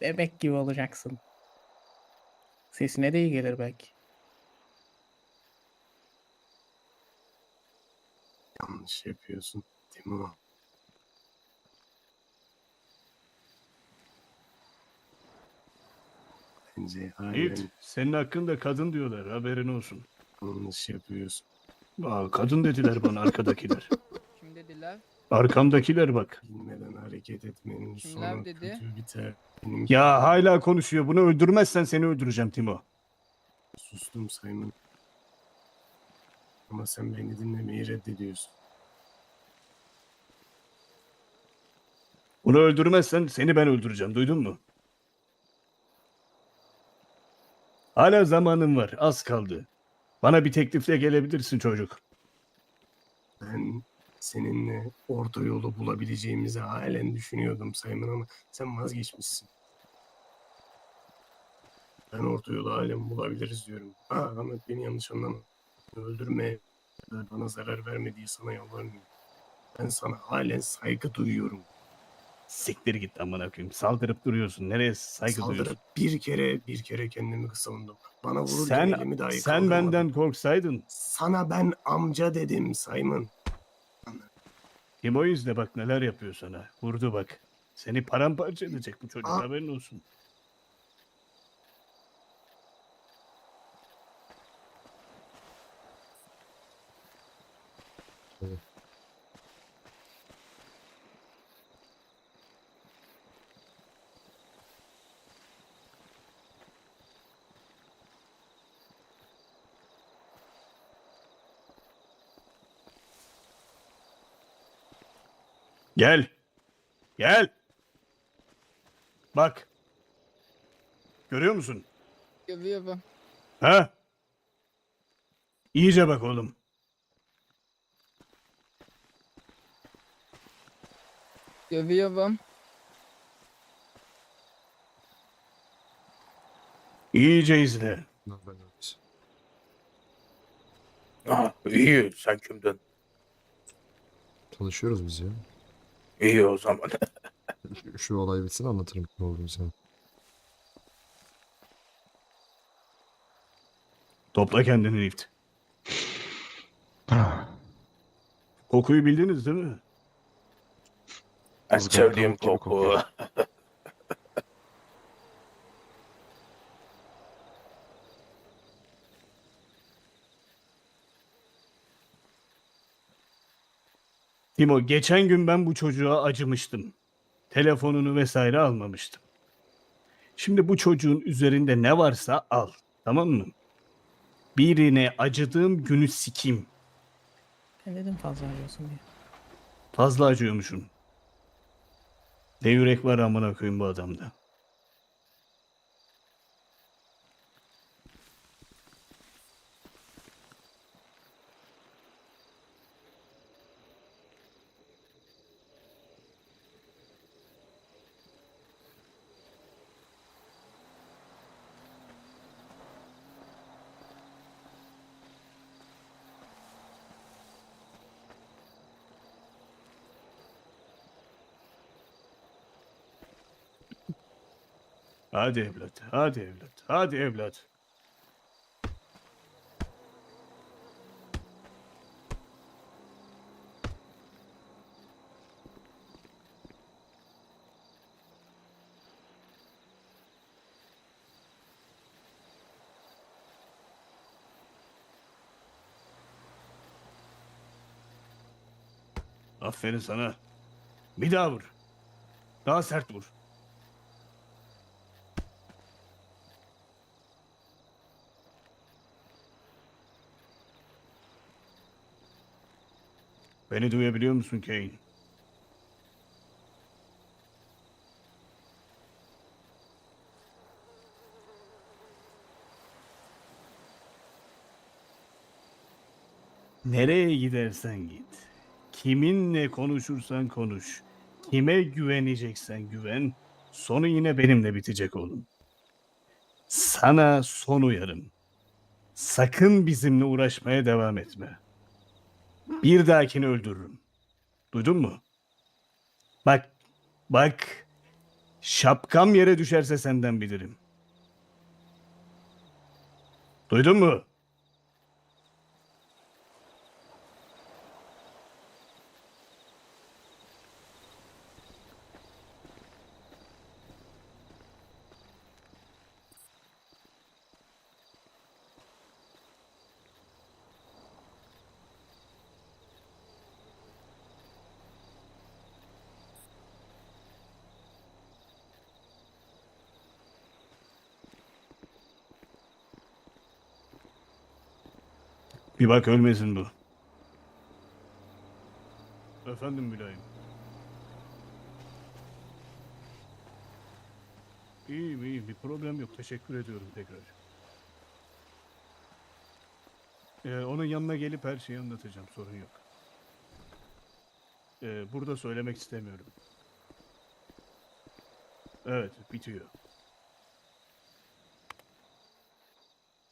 Bebek gibi olacaksın. Sesine de iyi gelir belki. Yanlış yapıyorsun. Timo. Bence halen Yiğit, senin hakkında kadın diyorlar haberin olsun. yanlış yapıyorsun. Aa, kadın dediler bana arkadakiler. Kim dediler? Arkamdakiler bak. Bilmeden hareket etmenin Kimler sonu dedi? kötü biter. Benim Ya hala konuşuyor. Bunu öldürmezsen seni öldüreceğim Timo. sustum Simon. Ama sen beni dinlemeyi reddediyorsun. Bunu öldürmezsen seni ben öldüreceğim. Duydun mu? Hala zamanın var. Az kaldı. Bana bir teklifle gelebilirsin çocuk. Ben seninle orta yolu bulabileceğimizi halen düşünüyordum Simon ama sen vazgeçmişsin. Ben orta yolu halen bulabiliriz diyorum. Ha Ahmet beni yanlış anlama. Öldürme. Bana zarar vermediği sana yalvarmıyorum. Ben sana halen saygı duyuyorum. Siktir git amına koyayım. Saldırıp duruyorsun. Nereye saygı Saldırıp duyuyorsun? bir kere bir kere kendimi savundum. Bana vururken Sen elimi dahi sen kaldırmadım. benden korksaydın. Sana ben amca dedim Simon. Timo izle bak neler yapıyor sana. Vurdu bak. Seni paramparça edecek bu çocuk. Aa. Haberin olsun. Gel. Gel. Bak. Görüyor musun? Görüyorum. Ha? İyice bak oğlum. Görüyorum. İyice izle. Ah, iyi sen kimden? Çalışıyoruz biz ya. İyi o zaman. Şu, şu olay bitsin anlatırım ne olduğunu sana. Topla kendini Rift. Kokuyu bildiniz değil mi? En Kızgın sevdiğim tavuk gibi koku. kokuyor. Timo geçen gün ben bu çocuğa acımıştım. Telefonunu vesaire almamıştım. Şimdi bu çocuğun üzerinde ne varsa al. Tamam mı? Birine acıdığım günü sikim. Ben dedim fazla arıyorsun diye. Fazla acıyormuşum. Ne yürek var amına koyayım bu adamda. Hadi evlat, hadi evlat, hadi evlat. Aferin sana. Bir daha vur. Daha sert vur. Beni duyabiliyor musun Kane? Nereye gidersen git. Kiminle konuşursan konuş. Kime güveneceksen güven. Sonu yine benimle bitecek oğlum. Sana son uyarım. Sakın bizimle uğraşmaya devam etme. Bir dahakini öldürürüm. Duydun mu? Bak, bak. Şapkam yere düşerse senden bilirim. Duydun mu? Bir bak ölmesin bu. Efendim mülayim. İyiyim iyiyim bir problem yok teşekkür ediyorum tekrar. Ee, onun yanına gelip her şeyi anlatacağım sorun yok. Ee, burada söylemek istemiyorum. Evet bitiyor.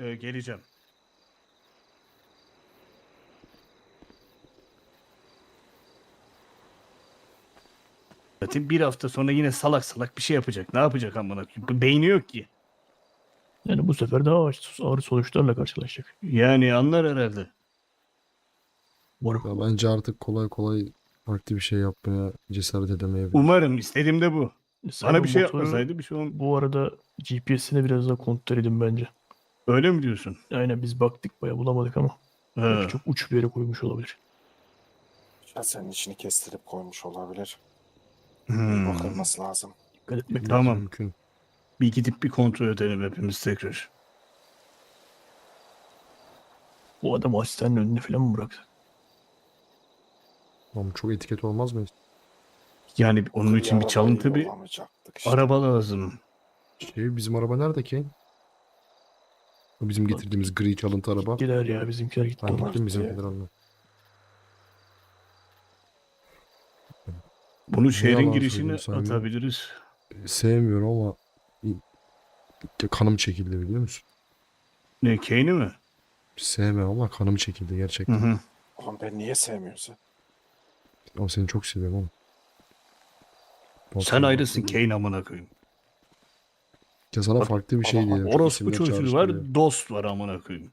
Ee, geleceğim. Zaten bir hafta sonra yine salak salak bir şey yapacak. Ne yapacak amına koyayım? Beyni yok ki. Yani bu sefer daha ağır, ağır sonuçlarla karşılaşacak. Yani anlar herhalde. Umarım. Ya bence artık kolay kolay farklı bir şey yapmaya cesaret edemeyebilir. Umarım istediğim de bu. Sen Bana bir şey motoru yapmasaydı bir şey olmaz. Bu arada GPS'ini biraz daha kontrol edin bence. Öyle mi diyorsun? Aynen biz baktık bayağı bulamadık ama. Belki çok uç bir yere koymuş olabilir. Şahsen içini kestirip koymuş olabilir. Hmm. Bakılması lazım. Dikkat etmek lazım. Tamam. Mümkün. Bir gidip bir kontrol edelim hepimiz tekrar. Bu adam asistanın önüne falan mı bıraksak? Ama çok etiket olmaz mı? Yani onun için bir çalıntı bir işte. araba lazım. Şey bizim araba nerede ki? O bizim getirdiğimiz gri çalıntı araba. Gittiler ya bizimkiler gitti. Ben gittim bizimkiler almaya. Bunu şehrin yalan girişine söyleyeyim atabiliriz. Sevmiyorum ama kanım çekildi biliyor musun? Ne Kane'i mi? Sevmiyorum ama kanım çekildi Hı gerçekten. hı. Oğlum ben niye sevmiyorsun? Ama seni çok seviyorum oğlum. Sen ayrısın Kane amına koyayım. Ya sana farklı bir şey diyelim. Orospu çocuğu var, çağrıştırıyor. dost var amına koyayım.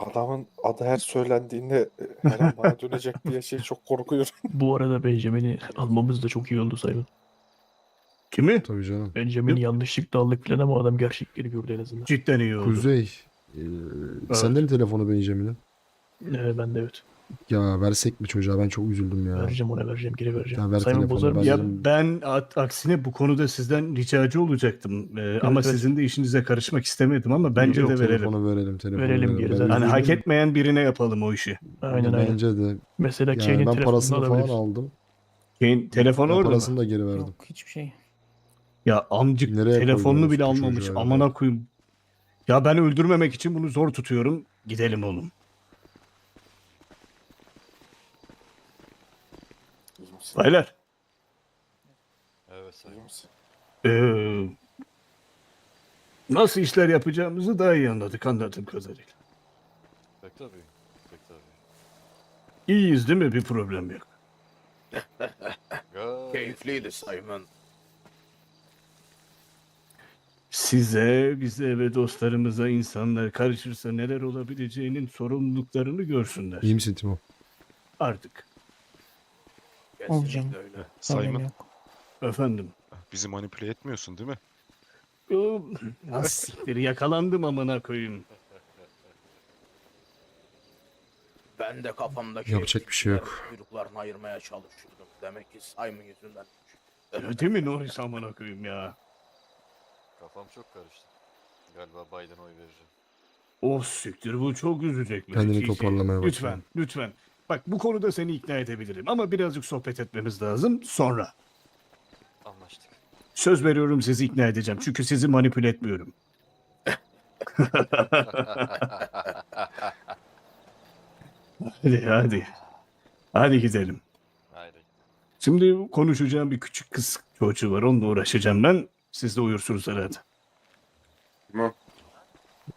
Adamın adı her söylendiğinde e, her an bana dönecek diye şey çok korkuyorum. Bu arada Benjamin'i almamız da çok iyi oldu Simon. Kimi? Tabii canım. Benjamin'i yanlışlıkla aldık falan ama adam gerçekleri gördü en azından. Cidden iyi oldu. Kuzey. E, Sende mi telefonu Benjamin'in? Ee, ben de evet. Ya versek mi çocuğa? Ben çok üzüldüm ya. Vereceğim ona vereceğim geri vereceğim. Ya ver Simon telefonu, bozar ben- mı? Ya ben a- aksine bu konuda sizden ricacı olacaktım. Ee, ama evet. sizin de işinize karışmak istemedim ama bence Yok, de verelim. Telefonu verelim. Telefonu Verelim geri Ben zaten. Hani hak üzüldüm. etmeyen birine yapalım o işi. Aynen aynen. Bence de. Mesela Yani Kane'in ben telefonunu parasını falan aldım. Kane telefonu Ben orada mı? parasını da geri verdim. Yok hiçbir şey. Ya amcık Nereye telefonunu koyuyoruz bile bu almamış. çocuğa ya? Amına koyayım. Ya ben öldürmemek için bunu zor tutuyorum. Gidelim oğlum. İyi misin? Baylar. Evet misin? ee, nasıl işler yapacağımızı daha iyi anladık anladığım kadarıyla. Pek tabii. Pek tabii. İyiyiz değil mi? Bir problem yok. Gayet Keyifliydi Simon. Size, bize ve dostlarımıza insanlar karışırsa neler olabileceğinin sorumluluklarını görsünler. İyi misin Timo? Artık. Olacağım. Kesinlikle öyle. Problem Simon yok. Efendim. bizi manipüle etmiyorsun değil mi? Yo, Nasıl siktir yakalandım amına koyayım. Ben de kafamdaki Yapacak bir şey yok. eksikleri Kuyruklarını ayırmaya çalışıyordum. Demek ki Simon yüzünden. Değil mi Norris amına koyayım ya? Kafam çok karıştı. Galiba Biden oy vereceğim. Oh siktir bu çok üzecek beni. Kendini Kiki. toparlamaya bak Lütfen, ya. lütfen. Bak bu konuda seni ikna edebilirim ama birazcık sohbet etmemiz lazım sonra. Anlaştık. Söz veriyorum sizi ikna edeceğim çünkü sizi manipüle etmiyorum. Hadi hadi. Hadi gidelim. Haydi. Şimdi konuşacağım bir küçük kız çocuğu var onunla uğraşacağım ben. Siz de uyursunuz herhalde.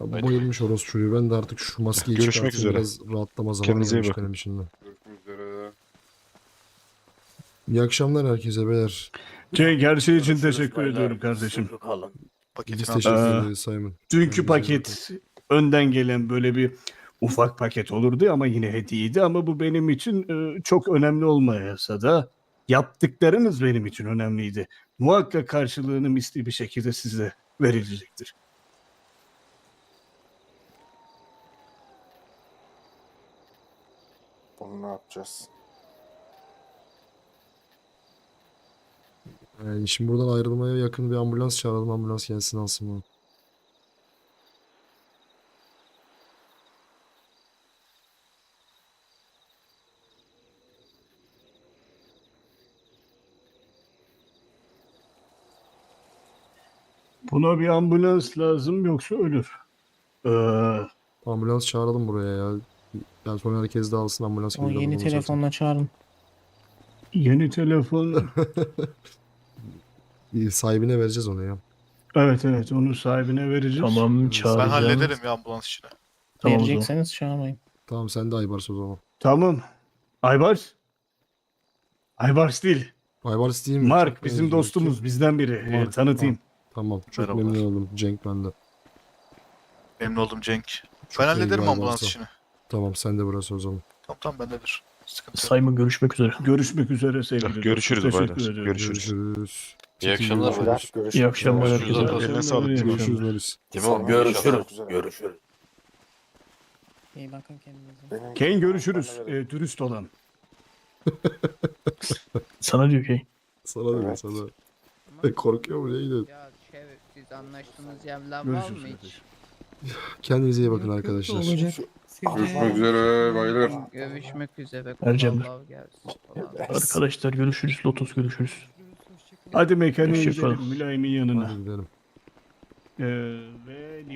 Ya, bayılmış orospu çocuğu. Ben de artık şu maskeyi Görüşmek çıkartayım. üzere. Biraz rahatlama zamanı Kendinize iyi gelmiş bakın. benim için de. İyi akşamlar herkese beyler. Cenk her şey için teşekkür ediyorum kardeşim. Kalın. Biz teşekkür Ee, ederiz Simon. Dünkü paket önden gelen böyle bir ufak paket olurdu ama yine hediyeydi ama bu benim için e, çok önemli olmayasa da yaptıklarınız benim için önemliydi. Muhakkak karşılığını misli bir şekilde size verilecektir. Bunu ne yapacağız? Yani şimdi buradan ayrılmaya yakın bir ambulans çağıralım. Ambulans gelsin alsın bunu. Buna bir ambulans lazım yoksa ölür. Ee, Ambulans çağıralım buraya ya. Yani sonra herkes de alsın ambulans O gelir, yeni zaten. telefonla çağırın. yeni telefon. İyi, Sahibine vereceğiz onu ya. evet evet onu sahibine vereceğiz. Tamam çağıracağım. Ben hallederim ya ambulans işini. Tamam o zaman. Verecekseniz çağırmayın. Tamam sen de Aybars o zaman. Tamam. Aybars. Aybars değil. Aybars değil mi? Mark Çok bizim benziyor. dostumuz bizden biri. Ee, Mark, tanıtayım. Tamam çok Merhabalar. memnun oldum. Cenk ben de. Memnun oldum Cenk. Çok ben hallederim ambulans Aybars'ı. işini. Tamam sen de burası o zaman. Tamam tamam bendedir. Sıkıntı yok. Simon görüşmek üzere. Görüşmek üzere sevgili. Görüşürüz Teşekkür baylar. ediyorum. Görüşürüz. Görüşürüz. İyi akşamlar. Görüşmek İyi akşamlar üzere. herkese. Görüşürüz. Eline sağlık. İyi Timur. Görüşürüz Loris. Timon Görüşürüz. Görüşürüz. Görüşürüz. İyi bakın kendinize. Kane görüşürüz. Ee, dürüst olan. Sana diyor ki. Sana dedim Evet. sana. E, korkuyor mu neydi? Ya şey siz anlaştığınız yerler var Görüşürüz mı hiç? Kendinize iyi bakın arkadaşlar. Olacak. Görüşmek üzere baylar. Görüşmek üzere. Gelsin. Kolay Arkadaşlar görüşürüz. Lotus görüşürüz. Hadi mekaniğe Hoşça kalın. gidelim Mülayim'in yanına. Hadi gidelim. Ee, ve New